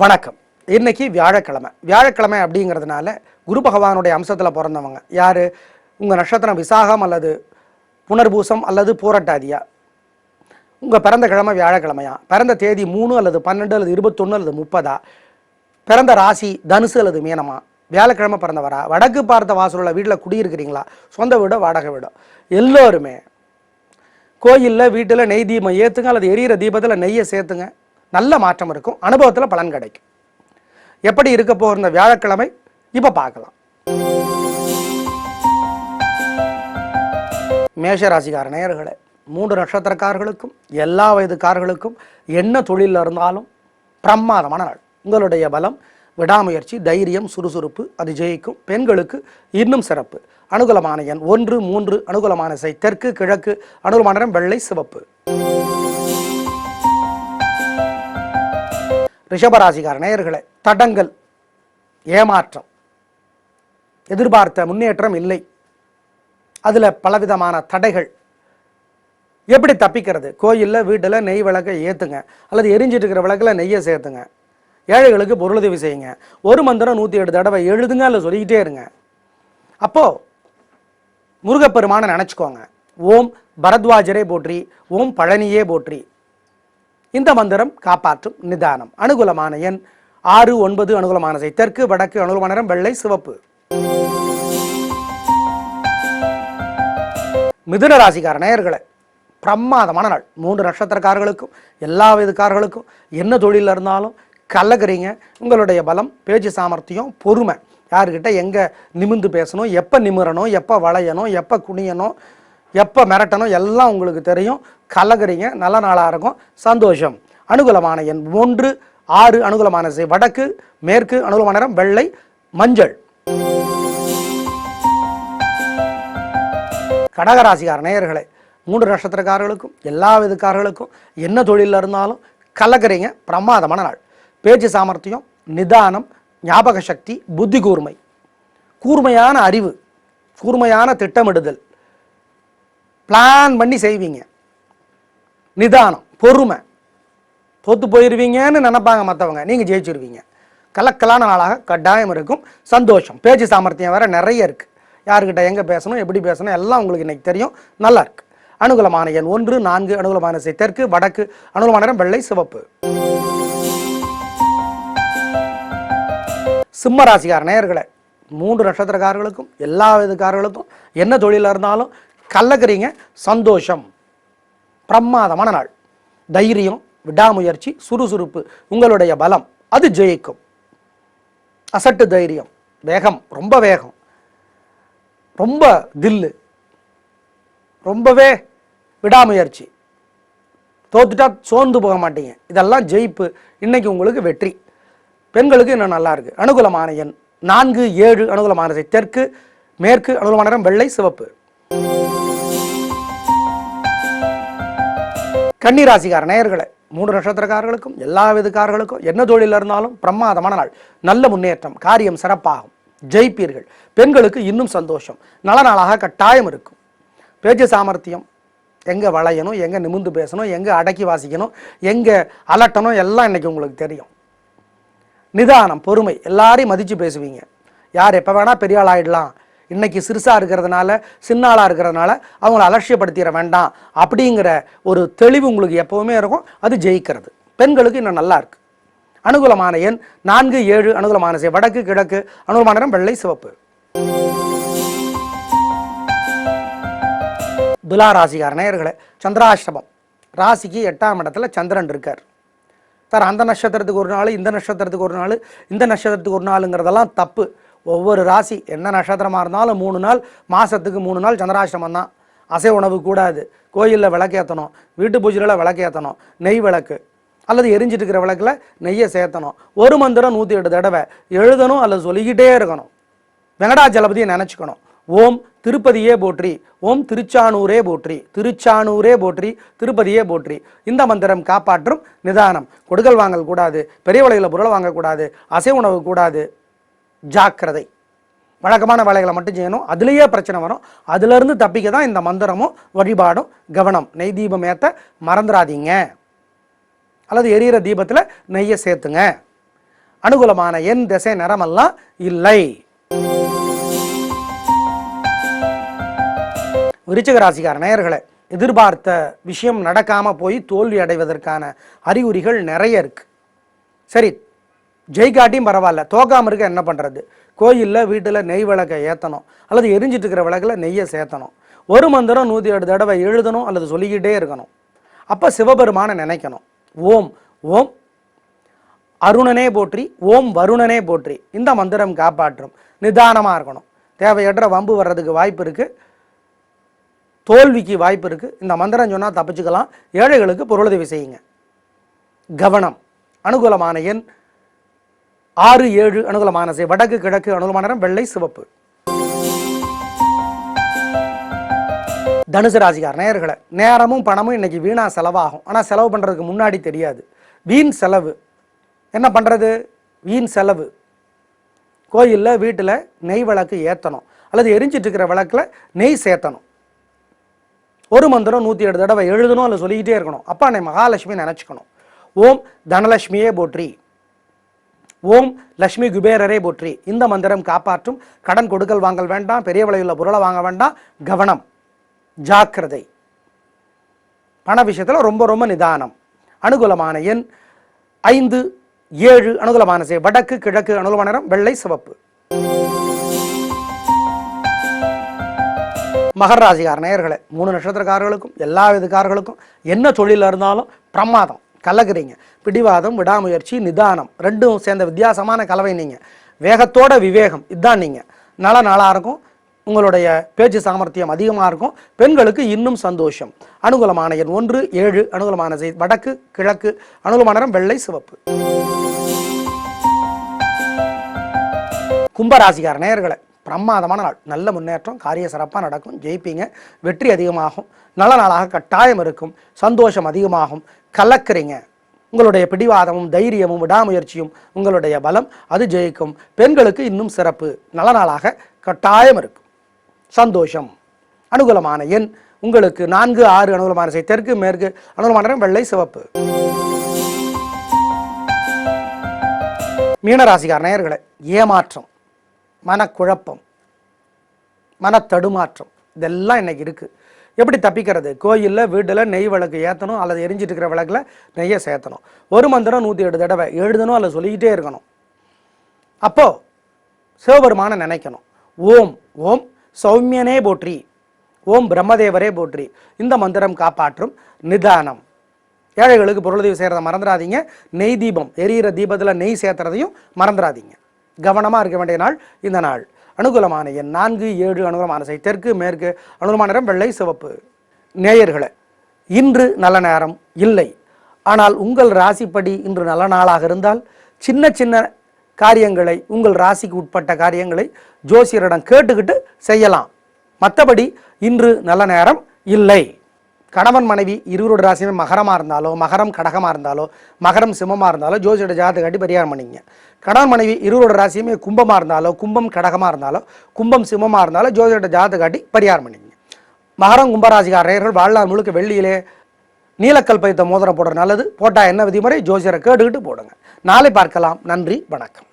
வணக்கம். இன்னைக்கு வியாழக்கிழமை. வியாழக்கிழமை அப்படிங்கிறதுனால குரு பகவானுடைய அம்சத்தில் பிறந்தவங்க. யார்? உங்கள் நட்சத்திரம் விசாகம் அல்லது புனர்பூசம் அல்லது பூரட்டாதியா? உங்கள் பிறந்த கிழமை வியாழக்கிழமையா? பிறந்த தேதி மூணு அல்லது பன்னெண்டு அல்லது இருபத்தொன்று அல்லது முப்பதா? பிறந்த ராசி தனுசு அல்லது மீனமா? வியாழக்கிழமை பிறந்தவரா? வடக்கு பார்த்த வாசலுள்ள வீட்டில் குடியிருக்கிறீங்களா? சொந்த வீடோ வாடகை வீடோ? எல்லோருமே கோயிலில் வீட்டில் நெய் தீபம் ஏற்றுங்க அல்லது எரியிற தீபத்தில் நெய்யை சேர்த்துங்க. நல்ல மாற்றம் இருக்கும். அனுபவத்தில் பலன் கிடைக்கும். எப்படி இருக்க போகிற வியாழக்கிழமை இப்போ பார்க்கலாம். மேஷராசிக்கார நேயர்களே மூன்று நட்சத்திரக்காரர்களுக்கும் எல்லா வயதுக்காரர்களுக்கும் என்ன தொழிலில் இருந்தாலும் பிரமாதமான நாள். உங்களுடைய பலம் விடாமுயற்சி தைரியம் சுறுசுறுப்பு அது ஜெயிக்கும். பெண்களுக்கு இன்னும் சிறப்பு. அனுகூலமான எண் ஒன்று மூன்று அனுகூலமான இசை தெற்கு கிழக்கு அனுகூலமான வெள்ளை சிவப்பு. ரிஷபராசிகார நேயர்களை தடங்கள் ஏமாற்றம் எதிர்பார்த்த முன்னேற்றம் இல்லை. அதில் பலவிதமான தடைகள். எப்படி தப்பிக்கிறது? கோயிலில் வீட்டில் நெய் விளக்கை ஏற்றுங்க அல்லது எரிஞ்சிட்டு இருக்கிற விளக்கில் நெய்யை சேர்த்துங்க. ஏழைகளுக்கு பொருளுதவி செய்யுங்க. ஒரு மந்திரம் நூற்றி எட்டு தடவை எழுதுங்க இல்லை சொல்லிக்கிட்டே இருங்க. அப்போது முருகப்பெருமானை நினச்சிக்கோங்க. ஓம் பரத்வாஜரே போற்றி ஓம் பழனியே போற்றி. இந்த மந்திரம் காப்பாற்றும் நிதானம். அனுகூலமான எண் ஆறு ஒன்பது அனுகூலமான செய் தெற்கு வடக்கு அனுகூலமான நிறம் வெள்ளை சிவப்பு. மிதுன ராசிக்கார நேயர்களை பிரமாதமான நாள். மூன்று நட்சத்திரக்காரர்களுக்கும் எல்லா விதக்காரர்களுக்கும் என்ன தொழிலில் இருந்தாலும் கலக்குறீங்க. உங்களுடைய பலம் பேச்சு சாமர்த்தியம் பொறுமை. யாருக்கிட்ட எங்கே நிமிந்து பேசணும் எப்போ நிமிரணும் எப்போ வளையணும் எப்போ குனியணும் எப்போ மிரட்டணும் எல்லாம் உங்களுக்கு தெரியும். கலகுறீங்க. நல்ல நாளாக இருக்கும். சந்தோஷம். அனுகூலமான எண் ஒன்று ஆறு அனுகூலமான செய் வடக்கு மேற்கு அனுகூலமான நிறம் வெள்ளை மஞ்சள். கடகராசிக்கார நேயர்களே மூன்று நட்சத்திரக்காரர்களுக்கும் எல்லா விதக்காரர்களுக்கும் என்ன தொழிலில் இருந்தாலும் கலக்குறீங்க பிரமாதமான நாள். பேச்சு சாமர்த்தியம் நிதானம் ஞாபக சக்தி புத்தி கூர்மை. கூர்மையான அறிவு கூர்மையான திட்டமிடுதல். பிளான் பண்ணி செய்வீங்க. நிதானம் பொறுமை. தோத்து போயிடுவீங்கன்னு நினைப்பாங்க மற்றவங்க நீங்கள் ஜெயிச்சிருவீங்க. கலக்கலான நாளாக கட்டாயம் இருக்கும். சந்தோஷம். பேச்சு சாமர்த்தியம் வேறு நிறைய இருக்குது யாருக்கிட்ட எங்கே பேசணும் எப்படி பேசணும் எல்லாம் உங்களுக்கு இன்றைக்கி தெரியும். நல்லா இருக்கு. அனுகூலமான எண் ஒன்று நான்கு அனுகூலமான செய் தெற்கு வடக்கு அனுகூலமான நிறம் வெள்ளை சிவப்பு. சிம்ம ராசிக்கார நேயர்களை மூன்று நட்சத்திரக்காரர்களுக்கும் எல்லா விதக்காரர்களுக்கும் என்ன தொழிலாக இருந்தாலும் கள்ளக்கறிங்க சந்தோஷம். பிரமாதமான நாள். தைரியம் விடாமுயற்சி சுறுசுறுப்பு உங்களுடைய பலம் அது ஜெயிக்கும். அசட்டு தைரியம் வேகம் ரொம்ப வேகம். ரொம்ப தில்லு. ரொம்பவே விடாமுயற்சி. தோத்துட்டா சோர்ந்து போக மாட்டீங்க. இதெல்லாம் ஜெயிப்பு. இன்னைக்கு உங்களுக்கு வெற்றி. பெண்களுக்கு இன்னும் நல்லா இருக்கு. அனுகூலமான எண் நான்கு ஏழு அனுகூலமானது தெற்கு மேற்கு அனுகூலமான வெள்ளை சிவப்பு. கன்னிராசிக்கார நேயர்களே மூன்று நட்சத்திரக்காரர்களுக்கும் எல்லா விதக்காரர்களுக்கும் என்ன தொழிலில் இருந்தாலும் பிரமாதமான நாள். நல்ல முன்னேற்றம் காரியம் சிறப்பாகும். ஜெயிப்பீர்கள். பெண்களுக்கு இன்னும் சந்தோஷம். நல்ல நாளாக கட்டாயம் இருக்கும். பேச்சு சாமர்த்தியம் எங்கே வளையணும் எங்கே நிமிந்து பேசணும் எங்கே அடக்கி வாசிக்கணும் எங்கே அலட்டணும் எல்லாம் இன்னைக்கு உங்களுக்கு தெரியும். நிதானம் பொறுமை எல்லாரையும் மதித்து பேசுவீங்க. யார் எப்போ வேணால் பெரிய ஆள் இன்றைக்கி சிறுசாக இருக்கிறதுனால சின்ன ஆளாக இருக்கிறதுனால அவங்கள அலட்சியப்படுத்திட வேண்டாம். அப்படிங்கிற ஒரு தெளிவு உங்களுக்கு எப்போவுமே இருக்கும். அது ஜெயிக்கிறது. பெண்களுக்கு இன்னும் நல்லா இருக்குது அனுகூலமான எண் நான்கு ஏழு அனுகூலமான செய் வடக்கு கிழக்கு அனுகூலமான நிறம் வெள்ளை சிவப்பு. துலா ராசிக்கார நேயர்களே சந்திராஷ்டமம். ராசிக்கு எட்டாம் இடத்துல சந்திரன் இருக்கார். சார் அந்த நட்சத்திரத்துக்கு ஒரு நாள் இந்த நட்சத்திரத்துக்கு ஒரு நாள் இந்த நட்சத்திரத்துக்கு ஒரு நாளுங்கிறதெல்லாம் தப்பு. ஒவ்வொரு ராசி என்ன நட்சத்திரமாக இருந்தாலும் மூணு நாள் மாதத்துக்கு மூணு நாள் சந்திராஷ்டமம் தான். அசை உணவு கூடாது. கோயிலில் விளக்கேற்றணும் வீட்டு பூஜையில் விளக்கேற்றணும் நெய் விளக்கு. அல்லது எரிஞ்சிட்டு இருக்கிற விளக்கில் நெய்யை சேர்த்தணும். ஒரு மந்திரம் நூற்றி எட்டு தடவை. எழுதணும் அல்லது சொல்லிக்கிட்டே இருக்கணும். வெங்கடாச்சலபதியை நினச்சிக்கணும். ஓம் திருப்பதியே போற்றி. ஓம் திருச்சானூரே போற்றி. திருச்சானூரே போற்றி. திருப்பதியே போற்றி. இந்த மந்திரம் காப்பாற்றும் நிதானம். கொடுக்கல் வாங்கல் கூடாது. பெரிய விலையில் பொருள் வாங்கக்கூடாது. அசை உணவு கூடாது. ஜாக்கிரதை. வழக்கமான வேலைகளை மட்டும் செய்யணும். அதுலேயே பிரச்சனை வரும். அதுலேருந்து தப்பிக்க தான் இந்த மந்திரமும் வழிபாடும் கவனம். நெய் தீபம் ஏற்ற மறந்துடாதீங்க அல்லது எரியிற தீபத்தில் நெய்யை சேர்த்துங்க. அனுகூலமான என் திசை நிறமெல்லாம் இல்லை. விருச்சிக ராசிக்கார நேயர்களை எதிர்பார்த்த விஷயம் நடக்காமல் போய் தோல்வி அடைவதற்கான அறிகுறிகள் நிறைய இருக்குது சரி ஜெயிக்காட்டியும் பரவாயில்ல. தோக்காமல் இருக்க என்ன பண்ணுறது கோயிலில் வீட்டில் நெய் விளக்கை ஏற்றணும் அல்லது எரிஞ்சிட்டு இருக்கிற விளக்கில் நெய்யை சேர்த்தணும். ஒரு மந்திரம் நூற்றி எட்டு தடவை எழுதணும் அல்லது சொல்லிக்கிட்டே இருக்கணும். அப்போ சிவபெருமானை நினைக்கணும். ஓம் ஓம் அருணனே போற்றி ஓம் வருணனே போற்றி. இந்த மந்திரம் காப்பாற்றும். நிதானமாக இருக்கணும். தேவையற்ற வம்பு வர்றதுக்கு வாய்ப்பு இருக்குது தோல்விக்கு வாய்ப்பு இருக்குது இந்த மந்திரம் சொன்னால் தப்பிச்சுக்கலாம். ஏழைகளுக்கு பொருளுதவி செய்யுங்க. கவனம். அனுகூலமான எண் ஆறு ஏழு அனுகூலமான செய் வடக்கு கிழக்கு அனுகூலமான நிறம் வெள்ளை சிவப்பு. தனுசு ராசிக்கார் நேயர்களை நேரமும் பணமும் இன்னைக்கு வீணா செலவாகும். ஆனால் செலவு பண்ணுறதுக்கு முன்னாடி தெரியாது. வீண் செலவு. என்ன பண்ணுறது வீண் செலவு. கோயிலில் வீட்டில் நெய் விளக்கு ஏற்றணும் அல்லது எரிஞ்சிட்டு இருக்கிற விளக்கில் நெய் சேர்த்தணும். ஒரு மந்திரம் நூற்றி ஏழு தடவை எழுதணும் அல்ல சொல்லிக்கிட்டே இருக்கணும். அப்பா அன்னை மகாலட்சுமி நினச்சிக்கணும். ஓம் தனலட்சுமியே போற்றி. ஓம் லக்ஷ்மி குபேரரே போற்றி. இந்த மந்திரம் காப்பாற்றும் கடன் கொடுக்கல் வாங்கல் வேண்டாம் பெரிய விலையுள்ள பொருளை வாங்க வேண்டாம் கவனம் ஜாக்கிரதை. பண விஷயத்தில் ரொம்ப ரொம்ப நிதானம். அனுகூலமான எண் ஐந்து ஏழு அனுகூலமான செய். வடக்கு கிழக்கு அனுகூலமான நிறம் வெள்ளை சிவப்பு. மகராசிகார் ராசிக்கார நேயர்களே மூணு நட்சத்திரக்காரர்களுக்கும் எல்லா விதக்காரர்களுக்கும் என்ன தொழிலில் இருந்தாலும் பிரமாதம். கலக்குறீங்க பிடிவாதம் விடாமுயற்சி நிதானம் ரெண்டும் சேர்ந்த வித்தியாசமான கலவை நீங்கள் வேகத்தோட விவேகம் இதுதான் நீங்கள் நல்ல நாளாக இருக்கும். உங்களுடைய பேச்சு சாமர்த்தியம் அதிகமாக இருக்கும். பெண்களுக்கு இன்னும் சந்தோஷம். அனுகூலமான எண் ஒன்று ஏழு அனுகூலமான செய்தி வடக்கு கிழக்கு அனுகூலமான நிறம் வெள்ளை சிவப்பு. கும்பராசிக்கார நேயர்களை பிரமாதமான நாள். நல்ல முன்னேற்றம் காரிய சிறப்பாக நடக்கும் ஜெயிப்பீங்க. வெற்றி அதிகமாகும் நல்ல நாளாக கட்டாயம் இருக்கும் சந்தோஷம் அதிகமாகும் கலக்கிறீங்க. உங்களுடைய பிடிவாதமும் தைரியமும் விடாமுயற்சியும் உங்களுடைய பலம் அது ஜெயிக்கும். பெண்களுக்கு இன்னும் சிறப்பு நல்ல நாளாக கட்டாயம் இருக்கும். சந்தோஷம். அனுகூலமான எண் உங்களுக்கு நான்கு ஆறு அனுகூலமான செய் தெற்கு மேற்கு அனுகூலமான வெள்ளை சிவப்பு. மீனராசிக்கார நேயர்களை ஏமாற்றம். மனக்குழப்பம் மனத்தடுமாற்றம் இதெல்லாம் இன்னைக்கு இருக்குது எப்படி தப்பிக்கிறது? கோயிலில் வீட்டில் நெய் விளக்கு ஏற்றணும் அல்லது எரிஞ்சிட்டு இருக்கிற விளக்கில் நெய்யை சேர்த்தணும். ஒரு மந்திரம் நூற்றி ஏழு தடவை எழுதணும் அல்லது சொல்லிக்கிட்டே இருக்கணும். அப்போது சிவபெருமானை நினைக்கணும். ஓம் ஓம் சௌமியனே போற்றி. ஓம் பிரம்மதேவரே போற்றி. இந்த மந்திரம் காப்பாற்றும் நிதானம். ஏழைகளுக்கு பொருளுதவி செய்கிறத மறந்துடாதீங்க. நெய் தீபம் எரியிற தீபத்தில் நெய் சேர்த்துறதையும் மறந்துடாதீங்க. கவனமாக இருக்க வேண்டிய நாள் இந்த நாள். அனுகூலமான எண் நான்கு ஏழு அனுகூலமான செய் தெற்கு மேற்கு அனுகூலமான நிறம் வெள்ளை சிவப்பு. நேயர்களை இன்று நல்ல நேரம் இல்லை. ஆனால் உங்கள் ராசிப்படி இன்று நல்ல நாளாக இருந்தால் சின்ன சின்ன காரியங்களை உங்கள் ராசிக்கு உட்பட்ட காரியங்களை ஜோசியரிடம் கேட்டுக்கிட்டு செய்யலாம். மற்றபடி இன்று நல்ல நேரம் இல்லை. கணவன் மனைவி இருவரோட ராசியுமே மகரமாக இருந்தாலோ மகரம் கடகமாக இருந்தாலோ மகரம் சிம்மமாக இருந்தாலோ ஜோசியோட ஜாதக காட்டி பரிகாரம் பண்ணிங்க கணவன் மனைவி இருவரோட ராசியுமே கும்பமாக இருந்தாலோ கும்பம் கடகமாக இருந்தாலோ கும்பம் சிம்மமாக இருந்தாலோ ஜோசியோட ஜாதக காட்டி பரிகாரம் பண்ணிங்க மகரம் கும்பராசிக்காரர்கள் வாழ்நாள் முழுக்க வெள்ளியிலே நீலக்கல் பயத்தை மோதிரம் போடுற நல்லது. போட்டால் என்ன விதிமுறை? ஜோசியரை கேட்டுக்கிட்டு போடுங்க. நாளை பார்க்கலாம். நன்றி. வணக்கம்.